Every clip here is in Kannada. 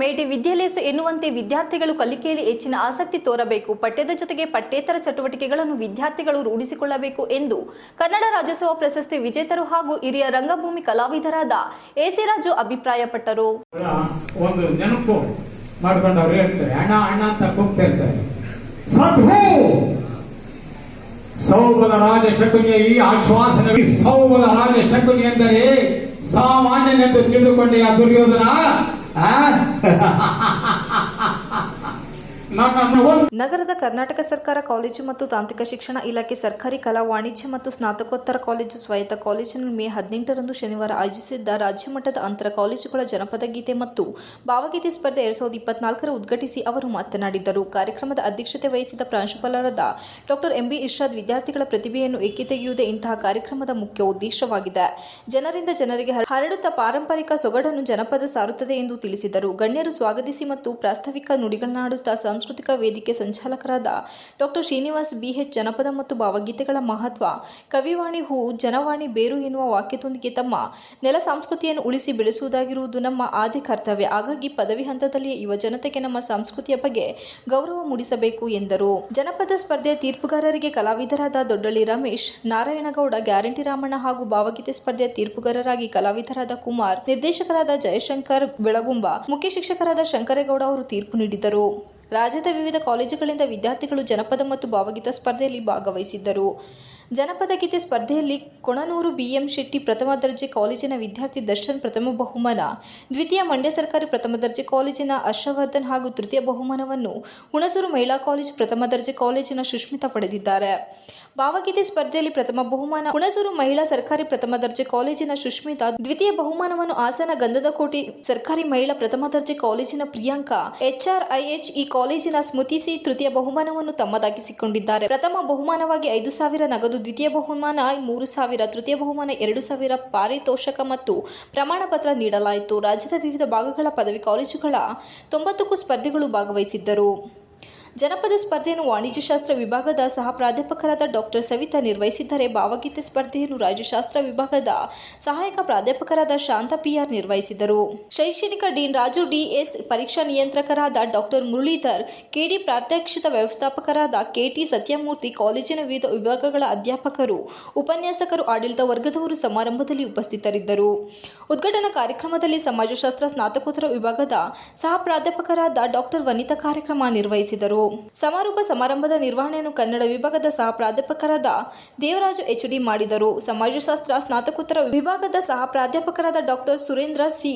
ಮೇಟಿ ವಿದ್ಯಾಲಯಸು ಎನ್ನುವಂತೆ ವಿದ್ಯಾರ್ಥಿಗಳು ಕಲಿಕೆಯಲ್ಲಿ ಹೆಚ್ಚಿನ ಆಸಕ್ತಿ ತೋರಬೇಕು. ಪಠ್ಯದ ಜೊತೆಗೆ ಪಠ್ಯೇತರ ಚಟುವಟಿಕೆಗಳನ್ನು ವಿದ್ಯಾರ್ಥಿಗಳು ರೂಢಿಸಿಕೊಳ್ಳಬೇಕು ಎಂದು ಕನ್ನಡ ರಾಜ್ಯೋತ್ಸವ ಪ್ರಶಸ್ತಿ ವಿಜೇತರು ಹಾಗೂ ಹಿರಿಯ ರಂಗಭೂಮಿ ಕಲಾವಿದರಾದ ಎಸಿ ರಾಜು ಅಭಿಪ್ರಾಯಪಟ್ಟರು. ಒಂದು ರಾಜ ಶಕುನಿಯ ಈ ಆಶ್ವಾಸನೆ ರಾಜ ಶಕುನಿ ಎಂದರೆ ಸಾಮಾನ್ಯನೆಂದು ತಿಳಿದುಕೊಂಡೆ ದುರ್ಯೋಧನ ಆ? ನನ್ನನ್ನು ಒಂದು ನಗರದ ಕರ್ನಾಟಕ ಸರ್ಕಾರ ಕಾಲೇಜು ಮತ್ತು ತಾಂತ್ರಿಕ ಶಿಕ್ಷಣ ಇಲಾಖೆ ಸರ್ಕಾರಿ ಕಲಾ ವಾಣಿಜ್ಯ ಮತ್ತು ಸ್ನಾತಕೋತ್ತರ ಕಾಲೇಜು ಸ್ವಾಯತ್ತ ಕಾಲೇಜಿನಲ್ಲಿ ಮೇ ಹದಿನೆಂಟರಂದು ಶನಿವಾರ ಆಯೋಜಿಸಿದ್ದ ರಾಜ್ಯ ಮಟ್ಟದ ಅಂತರ ಕಾಲೇಜುಗಳ ಜನಪದ ಗೀತೆ ಮತ್ತು ಭಾವಗೀತೆ ಸ್ಪರ್ಧೆ ಎರಡ್ ಸಾವಿರದ ಇಪ್ಪತ್ನಾಲ್ಕರ ಉದ್ಘಾಟಿಸಿ ಅವರು ಮಾತನಾಡಿದರು. ಕಾರ್ಯಕ್ರಮದ ಅಧ್ಯಕ್ಷತೆ ವಹಿಸಿದ ಪ್ರಾಂಶುಪಾಲರಾದ ಡಾಕ್ಟರ್ ಎಂಬಿ ಇರ್ಷಾದ್ ವಿದ್ಯಾರ್ಥಿಗಳ ಪ್ರತಿಭೆಯನ್ನು ಎಕ್ಕಿ ತೆಗೆಯುವುದೇ ಇಂತಹ ಕಾರ್ಯಕ್ರಮದ ಮುಖ್ಯ ಉದ್ದೇಶವಾಗಿದೆ. ಜನರಿಂದ ಜನರಿಗೆ ಹರ- ಹರಡುತ್ತಾ ಪಾರಂಪರಿಕ ಸೊಗಡನ್ನು ಜನಪದ ಸಾರುತ್ತದೆ ಎಂದು ತಿಳಿಸಿದರು. ಗಣ್ಯರು ಸ್ವಾಗತಿಸಿ ಮತ್ತು ಪ್ರಾಸ್ತಾವಿಕ ನುಡಿಗಳನ್ನಾಡುತ್ತಾ ಸಾಂಸ್ಕೃತಿಕ ವೇದಿಕೆ ಸಂಚಾಲಕರಾದ ಡಾಕ್ಟರ್ ಶ್ರೀನಿವಾಸ್ ಬಿಎಚ್ ಜನಪದ ಮತ್ತು ಭಾವಗೀತೆಗಳ ಮಹತ್ವ, ಕವಿವಾಣಿ ಹೂ, ಜನವಾಣಿ ಬೇರು ಎನ್ನುವ ವಾಕ್ಯದೊಂದಿಗೆ ತಮ್ಮ ನೆಲ ಸಂಸ್ಕೃತಿಯನ್ನು ಉಳಿಸಿ ಬೆಳೆಸುವುದಾಗಿರುವುದು ನಮ್ಮ ಆದ್ಯ ಕರ್ತವ್ಯ. ಹಾಗಾಗಿ ಪದವಿ ಹಂತದಲ್ಲಿ ಯುವ ಜನತೆಗೆ ನಮ್ಮ ಸಂಸ್ಕೃತಿಯ ಬಗ್ಗೆ ಗೌರವ ಮೂಡಿಸಬೇಕು ಎಂದರು. ಜನಪದ ಸ್ಪರ್ಧೆಯ ತೀರ್ಪುಗಾರರಿಗೆ ಕಲಾವಿದರಾದ ದೊಡ್ಡಳ್ಳಿ ರಮೇಶ್, ನಾರಾಯಣಗೌಡ, ಗ್ಯಾರಂಟಿ ರಾಮಣ್ಣ ಹಾಗೂ ಭಾವಗೀತೆ ಸ್ಪರ್ಧೆಯ ತೀರ್ಪುಗಾರರಾಗಿ ಕಲಾವಿದರಾದ ಕುಮಾರ್, ನಿರ್ದೇಶಕರಾದ ಜಯಶಂಕರ್ ಬೆಳಗುಂಬ, ಮುಖ್ಯ ಶಿಕ್ಷಕರಾದ ಶಂಕರೇಗೌಡ ಅವರು ತೀರ್ಪು ನೀಡಿದರು. ರಾಜ್ಯದ ವಿವಿಧ ಕಾಲೇಜುಗಳಿಂದ ವಿದ್ಯಾರ್ಥಿಗಳು ಜನಪದ ಮತ್ತು ಭಾವಗೀತ ಸ್ಪರ್ಧೆಯಲ್ಲಿ ಭಾಗವಹಿಸಿದ್ದರು. ಜನಪದ ಗೀತೆ ಸ್ಪರ್ಧೆಯಲ್ಲಿ ಕೊಣನೂರು ಬಿಎಂ ಶೆಟ್ಟಿ ಪ್ರಥಮ ದರ್ಜೆ ಕಾಲೇಜಿನ ವಿದ್ಯಾರ್ಥಿ ದರ್ಶನ್ ಪ್ರಥಮ ಬಹುಮಾನ. ದ್ವಿತೀಯ ಮಂಡ್ಯ ಸರ್ಕಾರಿ ಪ್ರಥಮ ದರ್ಜೆ ಕಾಲೇಜಿನ ಹರ್ಷವರ್ಧನ್ ಹಾಗೂ ತೃತೀಯ ಬಹುಮಾನವನ್ನು ಹುಣಸೂರು ಮಹಿಳಾ ಕಾಲೇಜು ಪ್ರಥಮ ದರ್ಜೆ ಕಾಲೇಜಿನ ಸುಷ್ಮಿತಾ ಪಡೆದಿದ್ದಾರೆ. ಭಾವಗೀತೆ ಸ್ಪರ್ಧೆಯಲ್ಲಿ ಪ್ರಥಮ ಬಹುಮಾನ ಹುಣಸೂರು ಮಹಿಳಾ ಸರ್ಕಾರಿ ಪ್ರಥಮ ದರ್ಜೆ ಕಾಲೇಜಿನ ಸುಷ್ಮಿತಾ, ದ್ವಿತೀಯ ಬಹುಮಾನವನ್ನು ಹಾಸನ ಗಂಧದ ಕೋಟಿ ಸರ್ಕಾರಿ ಮಹಿಳಾ ಪ್ರಥಮ ದರ್ಜೆ ಕಾಲೇಜಿನ ಪ್ರಿಯಾಂಕಾ, ಎಚ್ಆರ್ಐಎಚ್ ಈ ಕಾಲೇಜಿನ ಸ್ಮೃತಿಸಿ ತೃತೀಯ ಬಹುಮಾನವನ್ನು ತಮ್ಮದಾಗಿಸಿಕೊಂಡಿದ್ದಾರೆ. ಪ್ರಥಮ ಬಹುಮಾನವಾಗಿ ಐದು ಸಾವಿರ ನಗದು ದ್ವಿತೀಯ ಬಹುಮಾನ, ಮೂರು ಸಾವಿರ ತೃತೀಯ ಬಹುಮಾನ, ಎರಡು ಸಾವಿರ ಪಾರಿತೋಷಕ ಮತ್ತು ಪ್ರಮಾಣ ಪತ್ರ ನೀಡಲಾಯಿತು. ರಾಜ್ಯದ ವಿವಿಧ ಭಾಗಗಳ ಪದವಿ ಕಾಲೇಜುಗಳ ತೊಂಬತ್ತಕ್ಕೂ ಸ್ಪರ್ಧಿಗಳು ಭಾಗವಹಿಸಿದ್ದರು. ಜನಪದ ಸ್ಪರ್ಧೆಯನ್ನು ವಾಣಿಜ್ಯಶಾಸ್ತ್ರ ವಿಭಾಗದ ಸಹ ಪ್ರಾಧ್ಯಾಪಕರಾದ ಡಾಕ್ಟರ್ ಸವಿತಾ ನಿರ್ವಹಿಸಿದ್ದರೆ. ಭಾವಗೀತೆ ಸ್ಪರ್ಧೆಯನ್ನು ರಾಜ್ಯಶಾಸ್ತ್ರ ವಿಭಾಗದ ಸಹಾಯಕ ಪ್ರಾಧ್ಯಾಪಕರಾದ ಶಾಂತ ಪಿಆರ್ ನಿರ್ವಹಿಸಿದರು. ಶೈಕ್ಷಣಿಕ ಡೀನ್ ರಾಜು ಡಿಎಸ್ ಪರೀಕ್ಷಾ ನಿಯಂತ್ರಕರಾದ ಡಾಕ್ಟರ್ ಮುರಳೀಧರ್, ಕೆಡಿ ಪ್ರಾತ್ಯಕ್ಷಿತ ವ್ಯವಸ್ಥಾಪಕರಾದ ಕೆಟಿ ಸತ್ಯಮೂರ್ತಿ, ಕಾಲೇಜಿನ ವಿವಿಧ ವಿಭಾಗಗಳ ಅಧ್ಯಾಪಕರು, ಉಪನ್ಯಾಸಕರು, ಆಡಳಿತ ವರ್ಗದವರು ಸಮಾರಂಭದಲ್ಲಿ ಉಪಸ್ಥಿತರಿದ್ದರು. ಉದ್ಘಾಟನಾ ಕಾರ್ಯಕ್ರಮದಲ್ಲಿ ಸಮಾಜಶಾಸ್ತ್ರ ಸ್ನಾತಕೋತ್ತರ ವಿಭಾಗದ ಸಹ ಪ್ರಾಧ್ಯಾಪಕರಾದ ಡಾಕ್ಟರ್ ವನಿತಾ ಕಾರ್ಯಕ್ರಮ ನಿರ್ವಹಿಸಿದರು. ಸಮಾರೋಪ ಸಮಾರಂಭದ ನಿರ್ವಹಣೆಯನ್ನು ಕನ್ನಡ ವಿಭಾಗದ ಸಹ ಪ್ರಾಧ್ಯಾಪಕರಾದ ದೇವರಾಜು ಎಚ್ಡಿ ಮಾಡಿದರು. ಸಮಾಜಶಾಸ್ತ್ರ ಸ್ನಾತಕೋತ್ತರ ವಿಭಾಗದ ಸಹ ಪ್ರಾಧ್ಯಾಪಕರಾದ ಡಾಕ್ಟರ್ ಸುರೇಂದ್ರ ಸಿ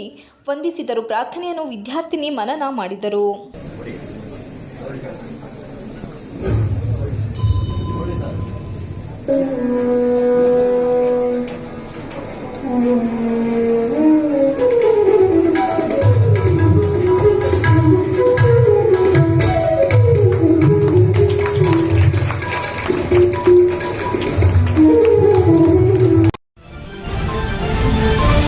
ವಂದಿಸಿದರು. ಪ್ರಾರ್ಥನೆಯನ್ನು ವಿದ್ಯಾರ್ಥಿನಿ ಮನನ ಮಾಡಿದರು. Thank